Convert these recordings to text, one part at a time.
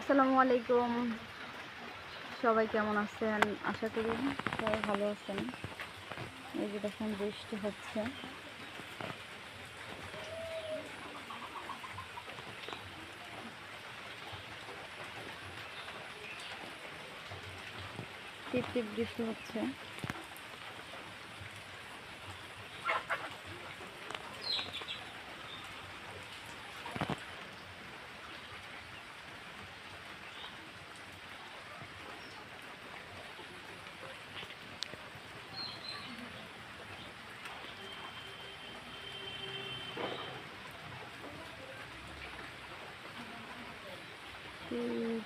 আসসালামু আলাইকুম। সবাই কেমন আছেন? আশা করি সবাই ভালো আছেন। এই যে দেখেন বৃষ্টি হচ্ছে। টিপ টিপ বৃষ্টি হচ্ছে।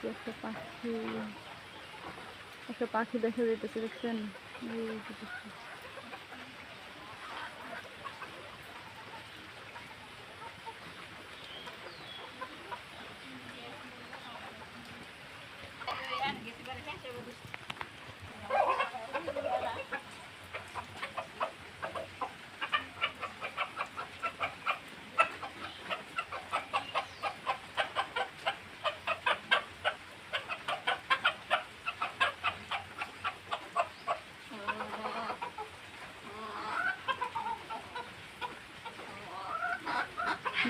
যে একটা পাখি। একটা পাখি দেখা যাইতেছে দেখছেন?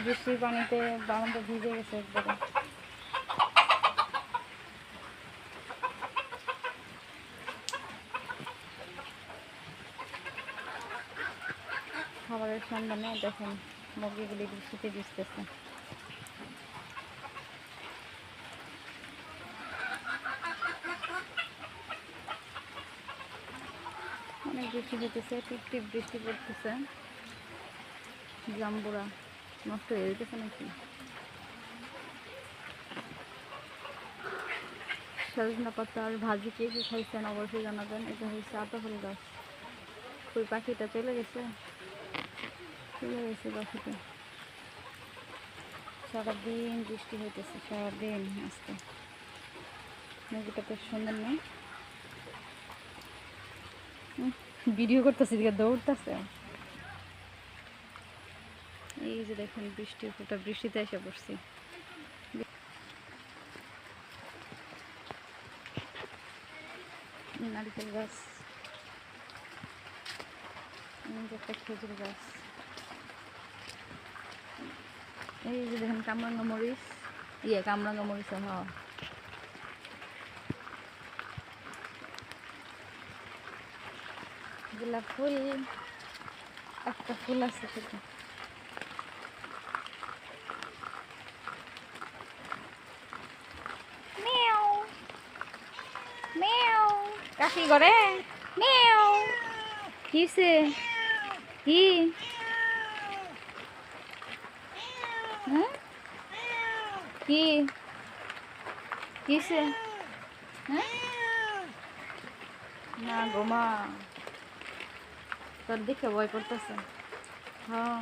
বৃষ্টির পানিতে বারান্দা ভিজে গেছে একবারে। খাবারের সন্ধানে দেখেন মুরগিগুলি বৃষ্টিতে ভিজতেছে। অনেক বৃষ্টি হইতেছে টিপ টিপ বৃষ্টি পড়তেছে। জাম্বুরা। নষ্ট হয়ে যেতেছে নাকি? সজনা পাতার ভাজি কে কি খাইছেন অবশ্যই জানাবেন। এটা হচ্ছে আতা ফুল গাছ। ওই পাখিটা চলে গেছে। চলে গেছে পাখিটা। সারাদিন বৃষ্টি হইতেছে, সারাদিন আজকে। মুরগিটা বেশ সুন্দর নেই ভিডিও করতেছি দিকে দৌড়তেছে। এই যে দেখেন বৃষ্টি ফোটা, বৃষ্টিতে এসে পড়ছি। নারকেল গাছ। একটা খেজুর গাছ। এই যে দেখেন কামরাঙ্গা মরিচ। ইয়ে কামরাঙ্গা মরিচ হ্যাঁ। গোলাপ ফুল। একটা ফুল আছে সেটা মেও মেও কাকি করে? কিসে? কি? হ্যাঁ কি? কিসে? হ্যাঁ না গোমা তোর দেখে ভয় করতেছে। হ্যাঁ।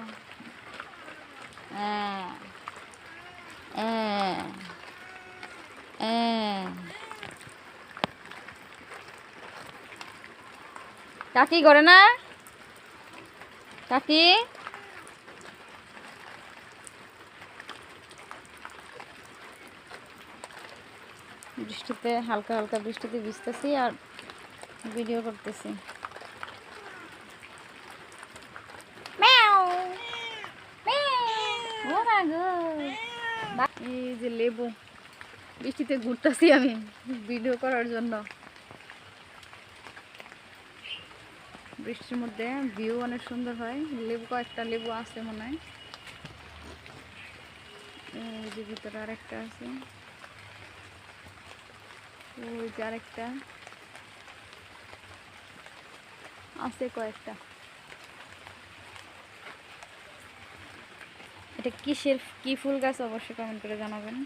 হ্যাঁ হ্যাঁ হ্যাঁ কাকি করে না? কাকি? বৃষ্টিতে, হালকা হালকা বৃষ্টিতে ভিজতেছি আর ভিডিও করতেছি। এই যে লেবু, বৃষ্টিতে ঘুরতেছি আমি ভিডিও করার জন্য। বৃষ্টির মধ্যে ভিউ অনেক সুন্দর হয়। লেবু কয়েকটা লেবু আছে মনে হয়। যে ভিতরে আরেকটা আছে। ওই যে আরেকটা। আছে কয়েকটা। এটা কিসের, কি ফুল গাছ অবশ্যই কমেন্ট করে জানাবেন।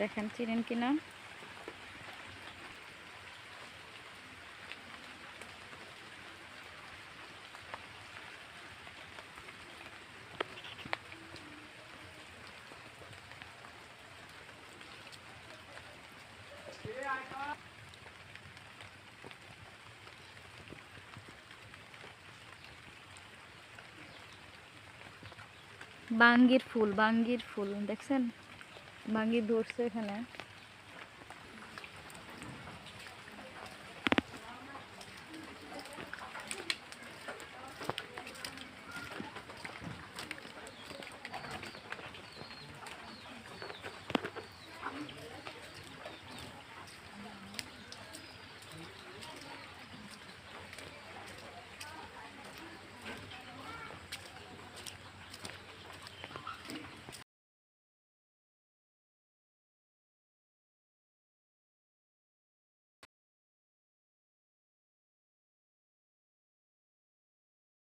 দেখেন চিনেন কিনা। বাঙ্গির ফুল বাঙ্গির ফুল দেখছেন বাঙ্গি ধরছে এখানে